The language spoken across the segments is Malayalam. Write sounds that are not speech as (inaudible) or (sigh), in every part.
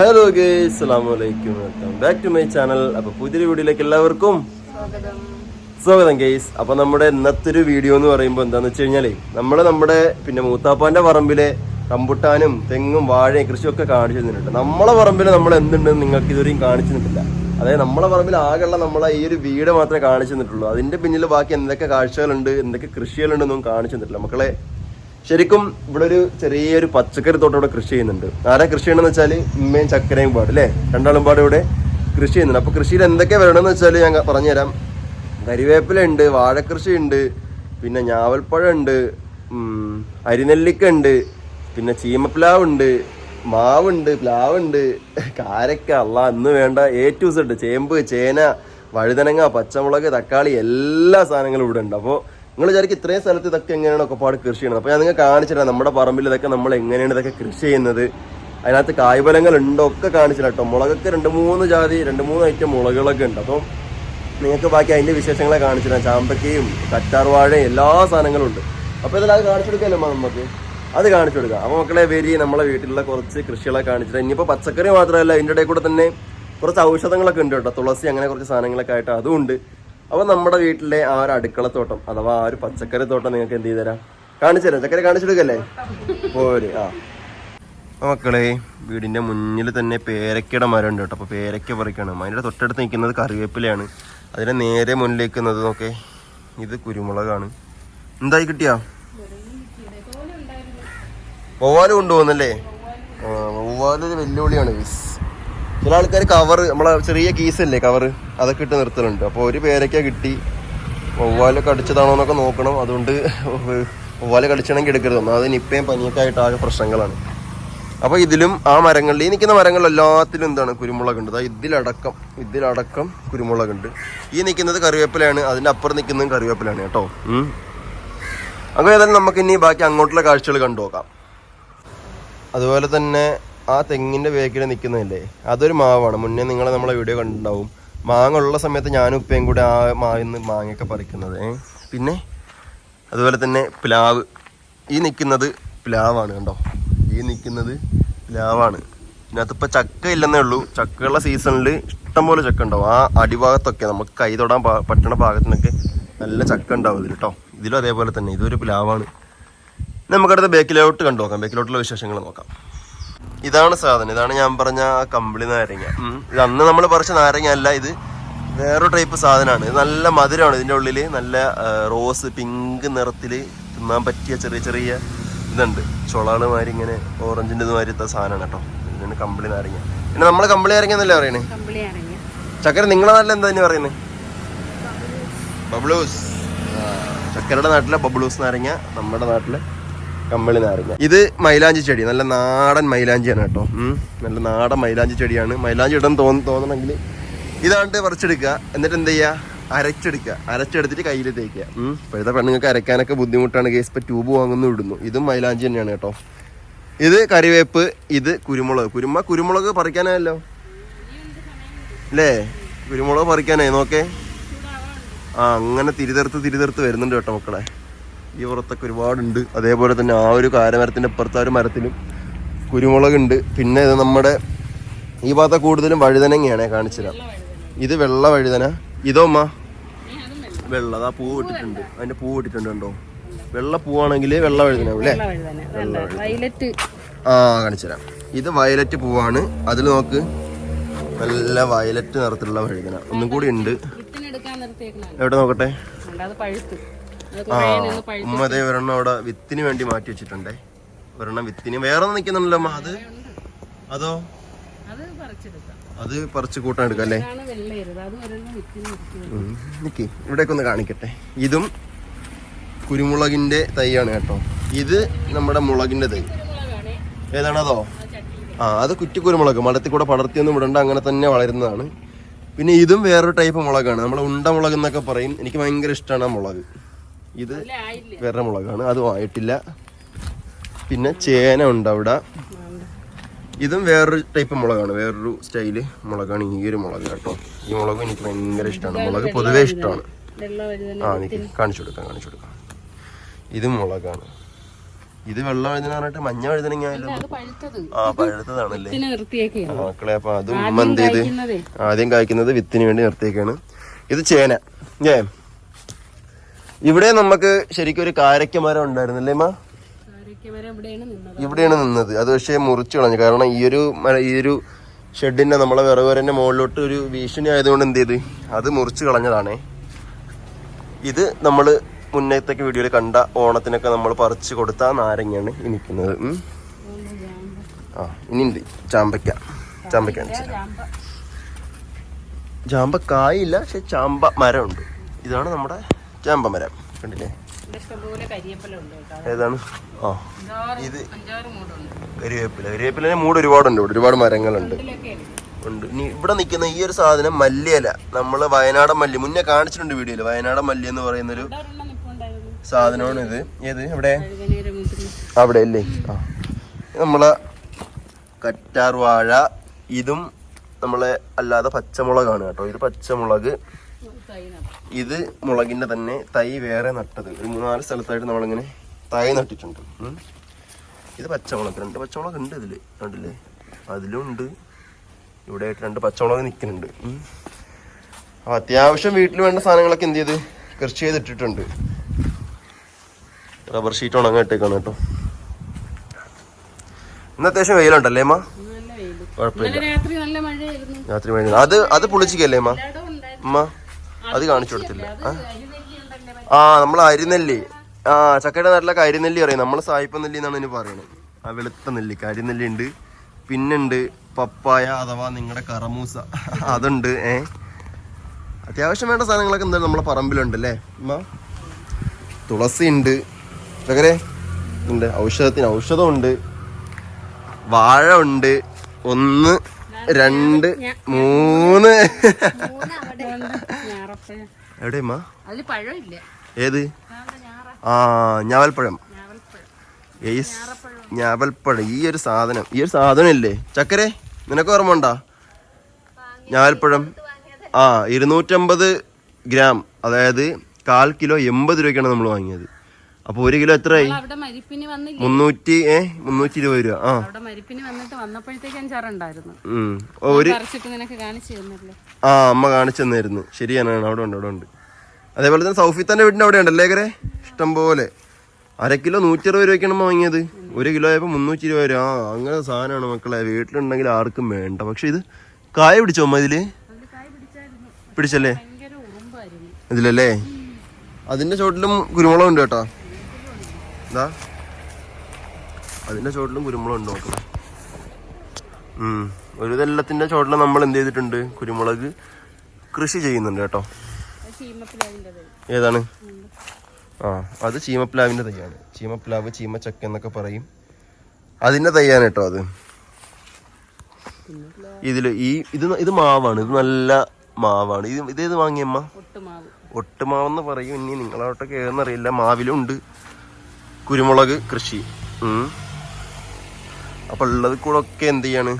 ഹലോ ഗേസ് അസ്സലാമലൈക്കും welcome back to my channel അപ്പൊ പുതിയൊരു വീഡിയോയിലേക്ക് എല്ലാവർക്കും സ്വാഗതം. ഗെയ്സ് അപ്പൊ നമ്മുടെ ഇന്നത്തെ ഒരു വീഡിയോ എന്ന് പറയുമ്പോൾ എന്താന്ന് വെച്ച് കഴിഞ്ഞാലേ നമ്മൾ നമ്മുടെ പിന്നെ മൂത്താപ്പാന്റെ പറമ്പിലെ റംബുട്ടാനും തെങ്ങും വാഴയും കൃഷിയൊക്കെ കാണിച്ചു തന്നിട്ടുണ്ട്. നമ്മളെ പറമ്പിൽ നമ്മൾ എന്തുണ്ടെന്ന് നിങ്ങൾക്ക് ഇതുവരെയും കാണിച്ചു തന്നിട്ടില്ല. അതായത് നമ്മളെ പറമ്പിൽ ആകെയുള്ള നമ്മളെ ഈ ഒരു വീട് മാത്രമേ കാണിച്ചു തന്നിട്ടുള്ളൂ. അതിന്റെ പിന്നിൽ ബാക്കി എന്തൊക്കെ കാഴ്ചകളുണ്ട് എന്തൊക്കെ കൃഷികളുണ്ടെന്നും കാണിച്ചു തന്നിട്ടില്ല. മക്കളെ ശരിക്കും ഇവിടെ ഒരു ചെറിയൊരു പച്ചക്കറി തോട്ടം ഇവിടെ കൃഷി ചെയ്യുന്നുണ്ട്. ആരാ കൃഷി ചെയ്യണമെന്ന് വെച്ചാൽ ഉമ്മയും ചക്കരയും പാട് അല്ലേ? രണ്ടാളും പാട് ഇവിടെ കൃഷി ചെയ്യുന്നുണ്ട്. അപ്പോൾ കൃഷിയിൽ എന്തൊക്കെ വരണമെന്ന് വെച്ചാൽ ഞാൻ പറഞ്ഞുതരാം. കരിവേപ്പില ഉണ്ട് വാഴക്കൃഷി ഉണ്ട് പിന്നെ ഞാവൽപ്പഴം ഉണ്ട് അരിനെല്ലിക്ക ഉണ്ട് പിന്നെ ചീമപ്ലാവ് ഉണ്ട് മാവുണ്ട് പ്ലാവുണ്ട് കാരക്ക അല്ല അന്ന് വേണ്ട എ ടു സെഡ് ചേമ്പ് ചേന വഴുതനങ്ങ പച്ചമുളക് തക്കാളി എല്ലാ സാധനങ്ങളും ഇവിടെ ഉണ്ട്. അപ്പോൾ നിങ്ങൾ വിചാരിക്കും ഇത്രയും സ്ഥലത്ത് ഇതൊക്കെ എങ്ങനെയാണ് പാട് കൃഷി ചെയ്യുന്നത്. അപ്പോൾ ഞാൻ നിങ്ങൾ കാണിച്ചിട്ടാണ് നമ്മുടെ പറമ്പിൽ ഇതൊക്കെ നമ്മൾ എങ്ങനെയാണ് ഇതൊക്കെ കൃഷി ചെയ്യുന്നത്. അതിനകത്ത് കായ്ഫലങ്ങൾ ഉണ്ടോ ഒക്കെ കാണിച്ചില്ല കേട്ടോ. മുളകൊക്കെ രണ്ട് മൂന്ന് ജാതി രണ്ട് മൂന്ന് ഐറ്റം മുളകുകളൊക്കെ ഉണ്ട്. അപ്പം നിങ്ങൾക്ക് ബാക്കി അതിന്റെ വിശേഷങ്ങളെ കാണിച്ചില്ല ചാമ്പക്കയും കറ്റാർവാഴയും എല്ലാ സാധനങ്ങളും ഉണ്ട്. അപ്പോൾ ഇതിലത് കാണിച്ചു കൊടുക്കാമല്ലോ നമുക്ക്? അത് കാണിച്ചു കൊടുക്കുക അപ്പോൾ മക്കളെ വരി നമ്മളെ വീട്ടിലുള്ള കുറച്ച് കൃഷികളെ കാണിച്ചു തരാം ഇനിയിപ്പോൾ പച്ചക്കറി മാത്രമല്ല ഇതിന്റെ ഇടയിൽ കൂടെ തന്നെ കുറച്ച് ഔഷധങ്ങളൊക്കെ ഉണ്ട് കേട്ടോ. തുളസി അങ്ങനെ കുറച്ച് സാധനങ്ങളൊക്കെ ആയിട്ട് അതും ഉണ്ട്. അപ്പോൾ നമ്മുടെ വീട്ടിലെ ആ ഒരു അടുക്കളത്തോട്ടം അഥവാ ആ ഒരു പച്ചക്കറി തോട്ടം നിങ്ങൾക്ക് എന്ത് ചെയ്തു തരാം കാണിച്ചു തരാം ചക്കര കാണിച്ചു കൊടുക്കല്ലേ? പോര്. ആ. മക്കളെ വീടിന്റെ മുന്നിൽ തന്നെ പേരക്കയുടെ മരം ഉണ്ട് കേട്ടോ. അപ്പോൾ പേരക്ക പറിക്കണം. അതിന്റെ തൊട്ടടുത്ത് നിൽക്കുന്നത് കറിവേപ്പിലയാണ്. അതിന്റെ നേരെ മുന്നിലേക്ക് നോക്കെ. ഇത് കുരുമുളകാണ്. എന്തായി കിട്ടിയാ? വവ്വാൽ കൊണ്ടുപോകുന്നല്ലേ? ആ വവ്വാൽ ഒരു വെല്ലുവിളിയാണ്. ഗയ്സ്. ചില ആൾക്കാർ കവർ നമ്മളെ ചെറിയ കീസല്ലേ കവർ അതൊക്കെ ഇട്ട് നിർത്തലുണ്ട്. അപ്പോൾ ഒരു പേരൊക്കെ കിട്ടി. ഒവ്വാലൊക്കെ അടിച്ചതാണോ എന്നൊക്കെ നോക്കണം. അതുകൊണ്ട് ഒവ്വാല കടിച്ചണമെങ്കിൽ എടുക്കരുത്. ഒന്നാമത് നിപ്പയും പനിയൊക്കെ ആയിട്ട് ആകെ പ്രശ്നങ്ങളാണ്. അപ്പോൾ ഇതിലും ആ മരങ്ങളിൽ ഈ നിൽക്കുന്ന മരങ്ങളിൽ എല്ലാത്തിലും എന്താണ്? കുരുമുളക് ഉണ്ട് ദാ ഇതിലടക്കം ഇതിലടക്കം കുരുമുളക് ഉണ്ട് ഈ നിൽക്കുന്നത് കറിവേപ്പിലയാണ്. അതിന്റെ അപ്പുറം നിൽക്കുന്നതും കറിവേപ്പിലാണ് കേട്ടോ. അങ്ങനെ ഏതായാലും നമുക്ക് ഇനി ബാക്കി അങ്ങോട്ടുള്ള കാഴ്ചകൾ കണ്ടു നോക്കാം അതുപോലെ തന്നെ ആ തെങ്ങിന്റെ വേക്കിൽ നിൽക്കുന്നതല്ലേ അതൊരു മാവാണ്. മുന്നേ നിങ്ങൾ നമ്മളെ വീഡിയോ കണ്ടിട്ടുണ്ടാവും. മാങ്ങ ഉള്ള സമയത്ത് ഞാനും ഉപ്പയും കൂടെ ആ മാവിന്ന് മാങ്ങയൊക്കെ പറിക്കുന്നത്. പിന്നെ അതുപോലെ തന്നെ പ്ലാവ്. ഈ നിൽക്കുന്നത് പ്ലാവാണ് കണ്ടോ? ഈ നിൽക്കുന്നത് പ്ലാവാണ്. ഇതിനകത്ത് ഇപ്പോൾ ചക്ക ഇല്ലെന്നേ ഉള്ളൂ. ചക്കയുള്ള സീസണിൽ ഇഷ്ടംപോലെ ചക്ക ഉണ്ടാവും. ആ അടിഭാഗത്തൊക്കെ നമുക്ക് കൈ തൊടാൻ പറ്റണ ഭാഗത്തിനൊക്കെ നല്ല ചക്ക ഉണ്ടാവും ഇതിൽ കേട്ടോ ഇതിലും അതേപോലെ തന്നെ. ഇതൊരു പ്ലാവാണ്. നമുക്കടുത്ത് ബേക്കിലോട്ട് കണ്ടു നോക്കാം. ബേക്കിലോട്ടുള്ള വിശേഷങ്ങൾ നോക്കാം. ഇതാണ് സാധനം. ഇതാണ് ഞാൻ പറഞ്ഞ ആ കമ്പിളി നാരങ്ങ. ഉം. ഇത് അന്ന് നമ്മൾ പറിച്ച നാരങ്ങ അല്ല ഇത് വേറൊരു ടൈപ്പ് സാധനമാണ് ഇത് നല്ല മധുരമാണ്. ഇതിന്റെ ഉള്ളിൽ നല്ല റോസ് പിങ്ക് നിറത്തിൽ തിന്നാൻ പറ്റിയ ചെറിയ ചെറിയ ഇതുണ്ട്. ചുളകൾ മാതിരി ഇങ്ങനെ ഓറഞ്ചിന്റെ ഇത് മാതിരത്തെ സാധനമാണ് കേട്ടോ. ഇതിനാണ് കമ്പിളി നാരങ്ങ. പിന്നെ നമ്മൾ കമ്പിളി നാരങ്ങ എന്നല്ലേ പറയണേ? ചക്കര നിങ്ങളെ നല്ല എന്താ തന്നെ പറയുന്നത് ബബ്ലൂസ് ചക്കരയുടെ നാട്ടിലെ ബബ്ലൂസ് നാരങ്ങ നമ്മുടെ നാട്ടിലെ കമ്പിളി നാരങ്ങ ഇത് മൈലാഞ്ചി ചെടി നല്ല നാടൻ മൈലാഞ്ചിയാണ് കേട്ടോ. നല്ല നാടൻ മൈലാഞ്ചി ചെടിയാണ്. മൈലാഞ്ചി ഇടാൻ തോന്നു തോന്നണമെങ്കിൽ ഇതാണ്ട് പറിച്ചെടുക്കുക. എന്നിട്ട് എന്ത് ചെയ്യുക? അരച്ചെടുക്കുക. അരച്ചെടുത്തിട്ട് കയ്യിൽ തേക്കുക. ഇപ്പോഴത്തെ പെണ്ണുങ്ങൾക്ക് അരയ്ക്കാനൊക്കെ ബുദ്ധിമുട്ടാണ്. കേസ് ഇപ്പം ട്യൂബ് വാങ്ങുന്നു ഇടുന്നു. ഇതും മൈലാഞ്ചി തന്നെയാണ് കേട്ടോ. ഇത് കറിവേപ്പ് ഇത് കുരുമുളക്. കുരുമ കുരുമുളക് പറിക്കാനായല്ലോ? അല്ലേ കുരുമുളക് പറിക്കാനായി നോക്കേ. ആ അങ്ങനെ തിരിതെർത്ത് തിരിതെർത്ത് വരുന്നുണ്ട് കേട്ടോ മക്കളെ. ഈ പുറത്തൊക്കെ ഒരുപാടുണ്ട്. അതേപോലെ തന്നെ ആ ഒരു കാരമരത്തിന്റെ അപ്പുറത്ത് ആ ഒരു മരത്തിലും കുരുമുളകുണ്ട്. പിന്നെ ഇത് നമ്മുടെ ഈ ഭാഗത്തെ കൂടുതലും വഴുതനങ്ങയാണ് കാണിച്ചുതരാം ഇത് വെള്ള വഴുതന. ഇതോ അമ്മ വെള്ള. അതാ പൂവ് ഇട്ടിട്ടുണ്ട്. അതിന്റെ പൂവ് ഇട്ടിട്ടുണ്ട് കണ്ടോ? വെള്ള പൂവാണെങ്കിൽ വെള്ള വഴുതന അല്ലേ? വയലറ്റ്. ആ കാണിച്ചുതരാം ഇത് വയലറ്റ് പൂവാണ്. അതിൽ നോക്ക്. നല്ല വയലറ്റ് നിറത്തിലുള്ള വഴുതന. ഒന്നും കൂടി ഉണ്ട്. എവിടെ നോക്കട്ടെ? അത് പഴുത്ത് അത് ആ കുറേ നിന്ന് പഴുത്ത് ഉമ്മ അതേ ഒരെണ്ണം അവിടെ വിത്തിന് വേണ്ടി മാറ്റി വെച്ചിട്ടുണ്ടേ. ഒരെണ്ണം വിത്തിന്. വേറെ ഒന്നും നിൽക്കുന്നുണ്ടല്ലോ അമ്മ അത്? അതോ? അത് പറിച്ച് കൂട്ടാൻ എടുക്കാം അല്ലേ. നിക്ക്. ഇവിടേക്ക് ഒന്ന് കാണിക്കട്ടെ. ഇതും കുരുമുളകിന്റെ തൈയാണ് കേട്ടോ. ഇത് നമ്മുടെ മുളകിന്റെ തൈ. ഏതാണതോ? ആ അത് കുറ്റിക്കുരുമുളക് മടത്തിൽ കൂടെ പടർത്തിയൊന്നും വിടണ്ട. അങ്ങനെ തന്നെ വളരുന്നതാണ്. പിന്നെ ഇതും വേറൊരു ടൈപ്പ് മുളകാണ്. നമ്മൾ ഉണ്ട മുളക് എന്നൊക്കെ പറയും. എനിക്ക് ഭയങ്കര ഇഷ്ടമാണ് ആ മുളക്. ഇത് വേറെ മുളകാണ് അതും ആയിട്ടില്ല പിന്നെ ചേന ഉണ്ട് അവിടെ. ഇതും വേറൊരു ടൈപ്പ് മുളകാണ്. വേറൊരു സ്റ്റൈൽ മുളകാണ്. ഈ ഒരു മുളക് കേട്ടോ. ഈ മുളകും എനിക്ക് ഭയങ്കര ഇഷ്ടമാണ് മുളക് പൊതുവേ ഇഷ്ടമാണ് ആ എനിക്ക് കാണിച്ചു കൊടുക്കാം കാണിച്ചു കൊടുക്കാം. ഇത് മുളകാണ്. ഇത് വെള്ളം എഴുതുന്ന പറഞ്ഞിട്ട് മഞ്ഞ എഴുതണെങ്കിലും ആ പഴുത്തതാണല്ലേ? മക്കളെ അപ്പൊ അതും ഉമ്മ എന്ത് ചെയ്ത് ആദ്യം കായ്ക്കുന്നത് വിത്തിന് വേണ്ടി നിർത്തിയേക്കാണ്. ഇത് ചേന. ഏ ഇവിടെ നമുക്ക് ശരിക്കും ഒരു കാരക്ക മരം ഉണ്ടായിരുന്നല്ലേ മാ? ഇവിടെയാണ് നിന്നത്. അത് പക്ഷേ മുറിച്ചു കളഞ്ഞു. കാരണം ഈ ഒരു ഈ ഒരു ഷെഡിന്റെ നമ്മളെ വിറവരന്റെ മുകളിലോട്ട് ഒരു ഭീഷണി ആയതുകൊണ്ട് എന്ത് ചെയ്ത്? അത് മുറിച്ചു കളഞ്ഞതാണേ. ഇത് നമ്മൾ മുന്നേത്തെ വീഡിയോയിൽ കണ്ട ഓണത്തിനൊക്കെ നമ്മൾ പറിച്ചു കൊടുത്ത നാരങ്ങയാണ് ഈ നിൽക്കുന്നത് ഇനി ആ ഇനിയുണ്ട്. ചാമ്പയ്ക്ക. ചാമ്പയ്ക്ക ചാമ്പ. കായില്ല പക്ഷെ ചാമ്പ മരമുണ്ട്. ഇതാണ് നമ്മുടെ ചാമ്പ വരാം. കണ്ടില്ലേ? ഏതാണ്? ആ. ഇത് കരിവേപ്പില കരിവേപ്പിലെ മൂട് ഒരുപാടുണ്ട് ഒരുപാട് മരങ്ങളുണ്ട്. ഉണ്ട്. ഇനി ഇവിടെ നിൽക്കുന്ന ഈ ഒരു സാധനം മല്ലിയല. നമ്മൾ വയനാടൻ മല്ലി. മുന്നേ കാണിച്ചിട്ടുണ്ട് വീഡിയോയിൽ വയനാടൻ മല്ലി എന്ന് പറയുന്നൊരു ഒരു സാധനമാണ് ഇത്. ഏത്? എവിടെ? അവിടെ അല്ലേ? ആ. നമ്മളെ കറ്റാർ വാഴ ഇതും നമ്മളെ അല്ലാതെ പച്ചമുളകാണ് കേട്ടോ. ഇത് പച്ചമുളക് ഇത് മുളകിന്റെ തന്നെ തൈ വേറെ നട്ടത്. ഒരു മൂന്നാൽ സ്ഥലത്തായിട്ട് നമ്മളിങ്ങനെ തൈ നട്ടിട്ടുണ്ട്. ഇത് പച്ചമുളക് രണ്ട് പച്ചമുളക് ഉണ്ട് ഇതിൽ. കണ്ടില്ലേ? അതിലും ഉണ്ട് ഇവിടെ ആയിട്ട് രണ്ട് പച്ചമുളക് നിൽക്കുന്നുണ്ട്. അപ്പോൾ അപ്പൊ അത്യാവശ്യം വീട്ടിൽ വേണ്ട സാധനങ്ങളൊക്കെ എന്ത് ചെയ്ത്? കൃഷി ചെയ്തിട്ടിട്ടുണ്ട്. റബ്ബർ ഷീറ്റ് ഉണങ്ങിട്ടേക്കാണ് കേട്ടോ. ഇന്ന് അത്യാവശ്യം വെയിലുണ്ടല്ലേ അമ്മ? കുഴപ്പമില്ല. രാത്രി മഴ അത് അത് പുളിച്ചിക്കല്ലേ അമ്മ? അമ്മ? അത് കാണിച്ചു കൊടുത്തില്ല. ആ. നമ്മൾ അരിനെല്ലി. ആ ചക്കയുടെ നാട്ടിലൊക്കെ അരിനെല്ലി പറയും നമ്മൾ സായിപ്പ നെല്ലി എന്നാണ് ഇനി പറയുന്നത് ആ വെളുത്ത നെല്ലിക്ക് അരിനെല്ലി ഉണ്ട്. പിന്നുണ്ട് പപ്പായ അഥവാ നിങ്ങളുടെ കറമൂസ. (laughs) അതുണ്ട് ഏ. അത്യാവശ്യം വേണ്ട സാധനങ്ങളൊക്കെ എന്തായാലും നമ്മളെ പറമ്പിലുണ്ട് അല്ലേ? തുളസി ഉണ്ട് ചക്കരെ ഉണ്ട് ഔഷധത്തിന് ഔഷധമുണ്ട്. വാഴ ഉണ്ട്. ഒന്ന് രണ്ട് മൂന്ന്. എവിടെയമ്മാ ഏത്? ആ ഞാവൽപ്പഴം. ഞാവൽപ്പഴം. ഏയ്സ് ഞാവൽപ്പഴം. ഈ ഒരു സാധനം ഈ ഒരു സാധനം ഇല്ലേ ചക്കരെ നിനക്ക് ഓർമ്മ ഉണ്ടാ? ഞാവൽപ്പഴം. ആ ഇരുന്നൂറ്റമ്പത് ഗ്രാം. അതായത് കാൽ കിലോ എൺപത് രൂപയ്ക്കാണ് നമ്മൾ വാങ്ങിയത്. അപ്പോൾ ഒരു കിലോ എത്രയായി? അവിടെ മരിപ്പിന് വന്നില്ല? മുന്നൂറ്റി ഏ മുന്നൂറ്റി ഇരുപത് രൂപ ആ. അവിടെ മരിപ്പിന് വന്നിട്ട് വന്നപ്പോഴത്തേക്ക് അഞ്ചാറുണ്ടായിരുന്നു ഉം. ഓ, ഒരു പറിച്ചിട്ട് നിനക്ക് കാണിച്ചു തന്നില്ലേ? ആ അമ്മ കാണിച്ചു തന്നായിരുന്നു ശരിയാണ് അവിടെ ഉണ്ട് അവിടെ ഉണ്ട്. അതേപോലെ തന്നെ സൗഫിത്താന്റെ വീടിന്റെ അവിടെ ഉണ്ടല്ലേ കരെ ഇഷ്ടം പോലെ. അര കിലോ നൂറ്റി അറുപത് രൂപയ്ക്കാണ് അമ്മ വാങ്ങിയത്. ഒരു കിലോ ആയപ്പോൾ മുന്നൂറ്റി ഇരുപത് രൂപ. ആ അങ്ങനെ സാധനമാണ് മക്കളെ. വീട്ടിലുണ്ടെങ്കിൽ ആർക്കും വേണ്ട. പക്ഷെ ഇത് കായ പിടിച്ചോ അമ്മ ഇതിൽ? അതിൽ കായ് പിടിച്ചായിരുന്നു. പിടിച്ചല്ലേ? ഭയങ്കര ഉറുമ്പായിരുന്നു. ഇതിലല്ലേ? അതിന്റെ ചോട്ടിലും കുരുമുളക് ഉണ്ട് കേട്ടോ. എന്താ അതിന്റെ ചോട്ടിലും കുരുമുളക് ഉണ്ട് നോക്കണം ഒരു ഇതെല്ലാത്തിന്റെ ചോട്ടിലും നമ്മൾ എന്ത് ചെയ്തിട്ടുണ്ട്? കുരുമുളക് കൃഷി ചെയ്യുന്നുണ്ട് കേട്ടോ. ഏതാണ്? ആ അത് ചീമപ്ലാവിന്റെ തൈയാണ്. ചീമപ്ലാവ് ചീമച്ചക്ക എന്നൊക്കെ പറയും. അതിന്റെ തൈയാണ് കേട്ടോ അത്. ഇതിൽ ഈ ഇത് ഇത് മാവാണ്. ഇത് നല്ല മാവാണ്. ഇത് ഇതേത് വാങ്ങിയമ്മ ഒട്ടുമാവ്. ഒട്ടുമാവെന്ന് പറയും. ഇനി നിങ്ങളോട്ടൊക്കെ ഏതെന്നറിയില്ല മാവിലും ഉണ്ട് കുരുമുളക് കൃഷി. അപ്പൊ ഉള്ളത് കൂടെ ഒക്കെ എന്ത് ചെയ്യാണ്?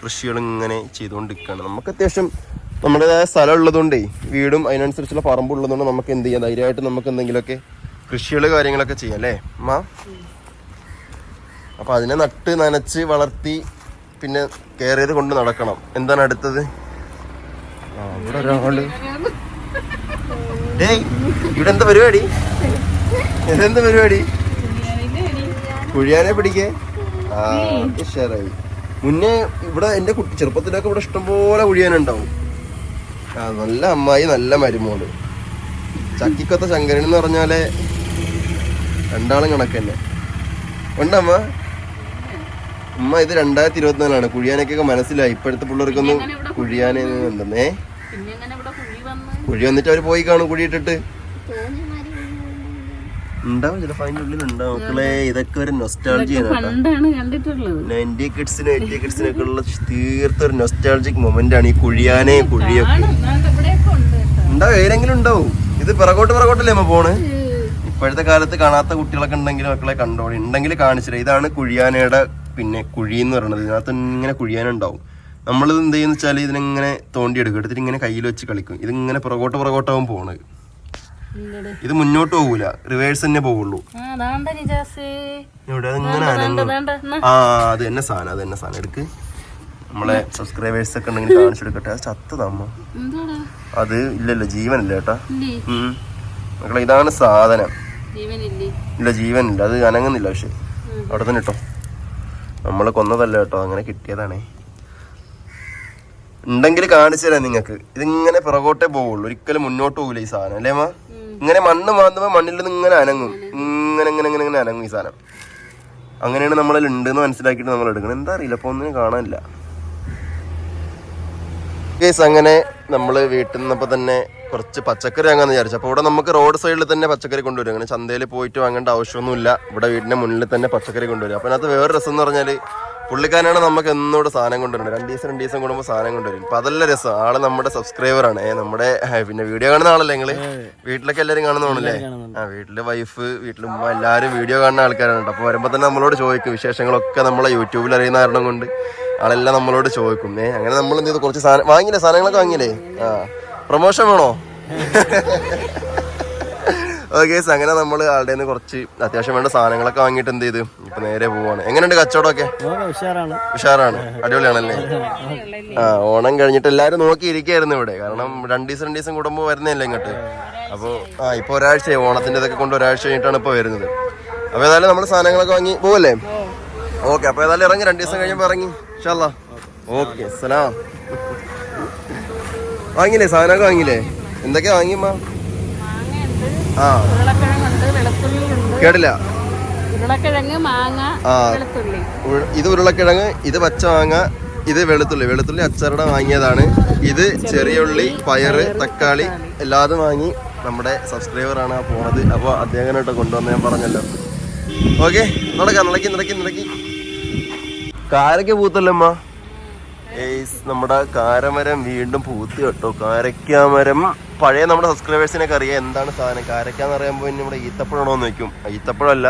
കൃഷികൾ ഇങ്ങനെ ചെയ്തുകൊണ്ടിരിക്കുകയാണ്. നമുക്ക് അത്യാവശ്യം നമ്മുടേതായ സ്ഥലം ഉള്ളതുകൊണ്ടേ വീടും അതിനനുസരിച്ചുള്ള പറമ്പ് ഉള്ളതുകൊണ്ട് നമുക്ക് എന്ത് ചെയ്യാം? ധൈര്യമായിട്ട് നമുക്ക് എന്തെങ്കിലുമൊക്കെ കൃഷികൾ കാര്യങ്ങളൊക്കെ ചെയ്യാം അല്ലേ? അമ്മ അപ്പൊ അതിനെ നട്ട് നനച്ച് വളർത്തി പിന്നെ കയറിയത് കൊണ്ട് നടക്കണം. എന്താണ് അടുത്തത്? ഡേയ് ഇവിടെ എന്താ പരിപാടി? ഇതെന്താ പരിപാടി? കുഴിയാനെ പിടിക്കേ? ആ ഉഷാറായി. മുന്നേ ഇവിടെ എന്റെ കുട്ടി ചെറുപ്പത്തിലൊക്കെ ഇവിടെ ഇഷ്ടംപോലെ കുഴിയാനുണ്ടാവും. ആ നല്ല അമ്മായി നല്ല മരുമോൾ. ചക്കിക്കൊത്ത ശങ്കരൻ എന്ന് പറഞ്ഞാൽ രണ്ടാളും കണക്ക് തന്നെ ഉണ്ടമ്മ? ഉമ്മ ഇത് രണ്ടായിരത്തി ഇരുപത്തിനാലാണ് കുഴിയാനൊക്കെ മനസ്സിലായി. ഇപ്പോഴത്തെ പിള്ളേർക്കൊന്നും കുഴിയാനേ ഉണ്ടെന്നേ. കുഴി വന്നിട്ട് അവർ പോയി കാണും കുഴിയിട്ടിട്ട്. ഉണ്ടാവും ചിലപ്പോ അതിന്റെ ഉള്ളിൽ ഉണ്ടാവും. മക്കളെ ഇതൊക്കെ ഒരു നൊസ്റ്റാൾജിയാണ് നയന്റി കിഡ്സിനും എയ്റ്റി കിഡ്സിനൊക്കെ ഉള്ള തീർത്ത ഒരു നൊസ്റ്റാൾജിക് മൊമെന്റ് ആണ് ഈ കുഴിയാനെ കുഴിയൊക്കെ. ഉണ്ടാവും ഏതെങ്കിലും ഉണ്ടാവും. ഇത് പിറകോട്ട് പിറകോട്ടല്ലേ അമ്മ പോണ്? ഇപ്പോഴത്തെ കാലത്ത് കാണാത്ത കുട്ടികളൊക്കെ ഉണ്ടെങ്കിൽ മക്കളെ കണ്ടോളി. ഉണ്ടെങ്കിൽ കാണിച്ചില്ല ഇതാണ് കുഴിയാനയുടെ പിന്നെ കുഴി എന്ന് പറയുന്നത് ഇതിനകത്ത് ഇങ്ങനെ കുഴിയാനുണ്ടാവും നമ്മളിത് എന്ത് ചെയ്യുന്ന വെച്ചാൽ ഇതിനിങ്ങനെ തോണ്ടിയെടുക്കും. എടുത്തിട്ട് ഇങ്ങനെ കയ്യിൽ വെച്ച് കളിക്കും. ഇതിങ്ങനെ പുറകോട്ട് പുറകോട്ടാവും പോണത്. ഇത് മുന്നോട്ട് പോകൂല. റിവേഴ്സ് തന്നെ പോകുള്ളൂ ഇവിടെ ആ അത് തന്നെ സാധനം അത് തന്നെ സാധനം. എടുക്ക്. നമ്മളെ സബ്സ്ക്രൈബേഴ്സ് ഒക്കെ ഉണ്ടെങ്കിൽ കാണിച്ചെടുക്കട്ടെ ചത്തതമ്മ അത് ഇല്ലല്ലോ ജീവനില്ല കേട്ടാ മക്കളെ ഇതാണ് സാധനം. ഇല്ല ജീവനില്ല. അത് അനങ്ങുന്നില്ല പക്ഷെ. അവിടെ തന്നെ ഇട്ടോ. നമ്മൾ കൊന്നതല്ല കേട്ടോ അങ്ങനെ കിട്ടിയതാണേ. ഉണ്ടെങ്കിൽ കാണിച്ചു തരാം നിങ്ങൾക്ക്. ഇതിങ്ങനെ പിറകോട്ടേ പോവുള്ളൂ. ഒരിക്കലും മുന്നോട്ട് പോകില്ല ഈ സാധനം. അല്ലേ മാ ഇങ്ങനെ മണ്ണ് മാന്തുമ്പോ മണ്ണിൽ നിന്ന് ഇങ്ങനെ അനങ്ങും. ഇങ്ങനെ ഇങ്ങനെ ഇങ്ങനെ ഇങ്ങനെ അനങ്ങും ഈ സാധനം. അങ്ങനെയാണ് നമ്മളിൽ ഉണ്ടെന്ന് മനസ്സിലാക്കിയിട്ട് നമ്മൾ എടുക്കണം എന്താ അറിയില്ല അപ്പൊ ഒന്നിനും കാണാനില്ല. കേസ് അങ്ങനെ നമ്മൾ വീട്ടിൽ നിന്നപ്പോൾ തന്നെ കുറച്ച് പച്ചക്കറി വാങ്ങാന്ന് വിചാരിച്ചു. അപ്പോൾ ഇവിടെ നമുക്ക് റോഡ് സൈഡിൽ തന്നെ പച്ചക്കറി കൊണ്ടുവരും. അങ്ങനെ ചന്തയിൽ പോയിട്ട് വാങ്ങേണ്ട ആവശ്യമൊന്നുമില്ല. ഇവിടെ വീടിന്റെ മുന്നിൽ തന്നെ പച്ചക്കറി കൊണ്ടുവരും. അപ്പോൾ അതിനകത്ത് വേറെ രസം എന്ന് പറഞ്ഞാൽ പുള്ളിക്കാരനാണ് നമുക്ക് എന്നോട് സാധനം കൊണ്ടുവരുന്നത്. രണ്ട് ദിവസം രണ്ട് ദിവസം കൂടുമ്പോൾ സാധനം കൊണ്ടുവരും. അപ്പൊ അതല്ല രസം. ആൾ നമ്മുടെ സബ്സ്ക്രൈബർ ആണ്. നമ്മുടെ പിന്നെ വീഡിയോ കാണുന്ന ആളല്ലേ നിങ്ങൾ? വീട്ടിലൊക്കെ എല്ലാവരും കാണുന്നതാണല്ലേ ആ വീട്ടിൽ വൈഫ് വീട്ടിൽ ഉമ്മ എല്ലാവരും വീഡിയോ കാണുന്ന ആൾക്കാരാണ് കേട്ടോ. അപ്പോൾ വരുമ്പോൾ തന്നെ നമ്മളോട് ചോദിക്കും വിശേഷങ്ങളൊക്കെ നമ്മളെ യൂട്യൂബിൽ അറിയുന്ന കാരണം കൊണ്ട്. ആളെല്ലാം നമ്മളോട് ചോദിക്കും. ഏ അങ്ങനെ നമ്മൾ എന്ത് ചെയ്തു? കുറച്ച് സാധനം വാങ്ങിയില്ലേ? സാധനങ്ങളൊക്കെ വാങ്ങിയില്ലേ? ആ. പ്രൊമോഷൻ വേണോ? ഓക്കെ അങ്ങനെ നമ്മൾ ആളുടെ നിന്ന് കുറച്ച് അത്യാവശ്യം വേണ്ട സാധനങ്ങളൊക്കെ വാങ്ങിയിട്ട് എന്ത് ചെയ്ത്? ഇപ്പൊ നേരെ പോവാണ്. എങ്ങനെയുണ്ട് കച്ചവടമൊക്കെ? ഉഷാറാണ്. അടിപൊളിയാണല്ലേ? ആ ഓണം കഴിഞ്ഞിട്ട് എല്ലാരും നോക്കിയിരിക്കായിരുന്നു ഇവിടെ. കാരണം രണ്ടു ദിവസം രണ്ടു ദിവസം കൂടുമ്പോ വരുന്നതല്ലേ ഇങ്ങോട്ട്? അപ്പൊ ആ ഇപ്പൊ ഒരാഴ്ചയായി. ഓണത്തിന്റെ ഇതൊക്കെ കൊണ്ട് ഒരാഴ്ച കഴിഞ്ഞിട്ടാണ് ഇപ്പൊ വരുന്നത്. അപ്പൊ ഏതായാലും നമ്മൾ സാധനങ്ങളൊക്കെ വാങ്ങി പോവല്ലേ? ഓക്കെ അപ്പൊ ഏതായാലും ഇറങ്ങി. രണ്ടു ദിവസം കഴിയുമ്പോ ഇറങ്ങി. ഓക്കെ സലാം. വാങ്ങിയില്ലേ? സാധനമൊക്കെ വാങ്ങില്ലേ എന്തൊക്കെയാ വാങ്ങിയമ്മ ഉരുളക്കിഴങ്ങുണ്ട് വെളുത്തുള്ളിയുണ്ട്. കേട്ടില്ല. ഉരുളക്കിഴങ്ങ് മാങ്ങ. വെളുത്തുള്ളി. ഇത് ഉരുളക്കിഴങ്ങ് ഇത് പച്ച മാങ്ങ ഇത് വെളുത്തുള്ളി. വെളുത്തുള്ളി അച്ചാറുടെ വാങ്ങിയതാണ്. ഇത് ചെറിയ ഉള്ളി പയറ് തക്കാളി എല്ലാതും വാങ്ങി നമ്മുടെ സബ്സ്ക്രൈബർ ആണ് ആ പോണത്. അപ്പോൾ അദ്ദേഹം കേട്ടോ കൊണ്ടുവന്ന് ഞാൻ പറഞ്ഞല്ലോ. ഓക്കെ നടക്കാം നടക്കി നടക്കി നടക്കി. കാരക്ക പൂത്തല്ലമ്മ ഏയ് നമ്മുടെ കാരമരം വീണ്ടും പൂത്ത് കേട്ടോ. കാരക്കാമരം പഴയ നമ്മുടെ സബ്സ്ക്രൈബേഴ്സിനൊക്കെ അറിയാം എന്താണ് സാധനം. കാരക്കാന്ന് പറയുമ്പോൾ ഇനി നമ്മുടെ ഈത്തപ്പഴമാണോ എന്ന് വെക്കും ഈത്തപ്പഴമല്ല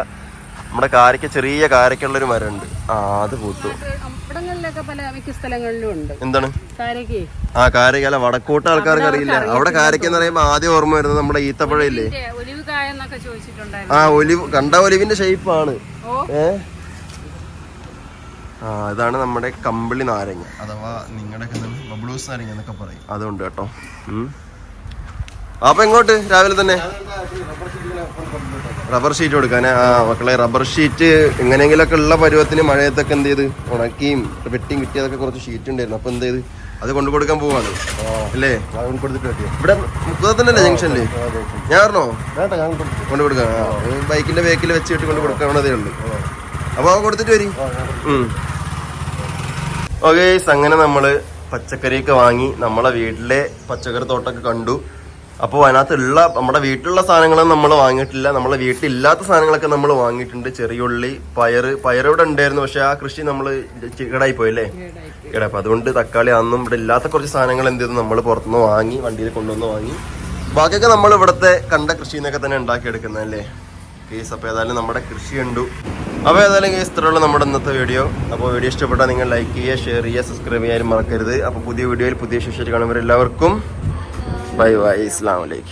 നമ്മുടെ കാരക്ക ചെറിയ കാരക്കുള്ളൊരു മരമുണ്ട്. ആ അത് പൂത്തു. അവിടങ്ങളിലൊക്കെ പല മിക്ക സ്ഥലങ്ങളിലും ഉണ്ട്. എന്താണ്? കാരക്ക് ആ കാരക്ക അല്ല വടക്കോട്ട് ആൾക്കാർക്ക് അറിയില്ല. അവിടെ കാരക്ക എന്ന് പറയുമ്പോൾ ആദ്യം ഓർമ്മ വരുന്നത് നമ്മുടെ ഈത്തപ്പഴയില്ലേ ആ ഒലിവ് കണ്ട ഒലിവിന്റെ ഷേപ്പാണ്. ഓ. ഏ? ആ ഇതാണ് നമ്മുടെ കമ്പിളി നാരങ്ങ. അഥവാ നിങ്ങളുടെ ബബ്ലൂസ് നാരങ്ങ എന്നൊക്കെ പറയും. അതുണ്ട് കേട്ടോ. ഉം. അപ്പൊ എങ്ങോട്ട്? രാവിലെ തന്നെ? റബ്ബർ ഷീറ്റ് കൊടുക്കാനേ? ആ മക്കളെ റബ്ബർ ഷീറ്റ് എങ്ങനെയെങ്കിലൊക്കെ ഉള്ള പരുവത്തിന് മഴയത്തൊക്കെ എന്ത് ചെയ്ത്? ഉണക്കിയും വെട്ടിയും കിട്ടിയതൊക്കെ കുറച്ച് ഷീറ്റ് ഉണ്ടായിരുന്നു. അപ്പൊ എന്ത് ചെയ്ത്? അത് കൊണ്ടു കൊടുക്കാൻ പോവാണ്. അല്ലേ? ഇവിടെ മുപ്പത്തന്നല്ലേ ജംഗ്ഷനിൽ ഞാൻ പറഞ്ഞോ? കൊണ്ടു കൊടുക്കാം. ബൈക്കിന്റെ ബേക്കിൽ വെച്ചിട്ട് കൊണ്ട് കൊടുക്കാവുന്നതേ ഉള്ളൂ. അപ്പൊ അവ കൊടുത്തിട്ട് വരി. ഓക്കെ അങ്ങനെ നമ്മൾ പച്ചക്കറിയൊക്കെ വാങ്ങി നമ്മളെ വീട്ടിലെ പച്ചക്കറി തോട്ടമൊക്കെ കണ്ടു. അപ്പോൾ അതിനകത്തുള്ള നമ്മുടെ വീട്ടിലുള്ള സാധനങ്ങളും നമ്മൾ വാങ്ങിയിട്ടില്ല. നമ്മളെ വീട്ടിലില്ലാത്ത സാധനങ്ങളൊക്കെ നമ്മൾ വാങ്ങിയിട്ടുണ്ട്. ചെറിയുള്ളി പയർ പയറ് ഇവിടെ ഉണ്ടായിരുന്നു. പക്ഷെ ആ കൃഷി നമ്മൾ ഇടായി പോയല്ലേ കേടാ അപ്പൊ അതുകൊണ്ട് തക്കാളി അന്നും ഇവിടെ ഇല്ലാത്ത കുറച്ച് സാധനങ്ങൾ എന്ത് ചെയ്തു? നമ്മൾ പുറത്തുനിന്ന് വാങ്ങി വണ്ടിയിൽ കൊണ്ടുവന്ന് വാങ്ങി. ബാക്കിയൊക്കെ നമ്മൾ ഇവിടുത്തെ കണ്ട കൃഷിയിൽ നിന്നൊക്കെ തന്നെ ഉണ്ടാക്കിയെടുക്കുന്നതല്ലേ? കേസ് അപ്പോൾ ഏതായാലും നമ്മുടെ കൃഷി ഉണ്ടു അപ്പോൾ ഏതായാലും കേസ് ഇത്രയുള്ള നമ്മുടെ ഇന്നത്തെ വീഡിയോ. അപ്പോൾ വീഡിയോ ഇഷ്ടപ്പെട്ടാൽ നിങ്ങൾ ലൈക്ക് ചെയ്യുക ഷെയർ ചെയ്യുക സബ്സ്ക്രൈബ് ചെയ്യാനും മറക്കരുത്. അപ്പോൾ പുതിയ വീഡിയോയിൽ പുതിയ ശേഷി കാണുമ്പോൾ എല്ലാവർക്കും by Islamic.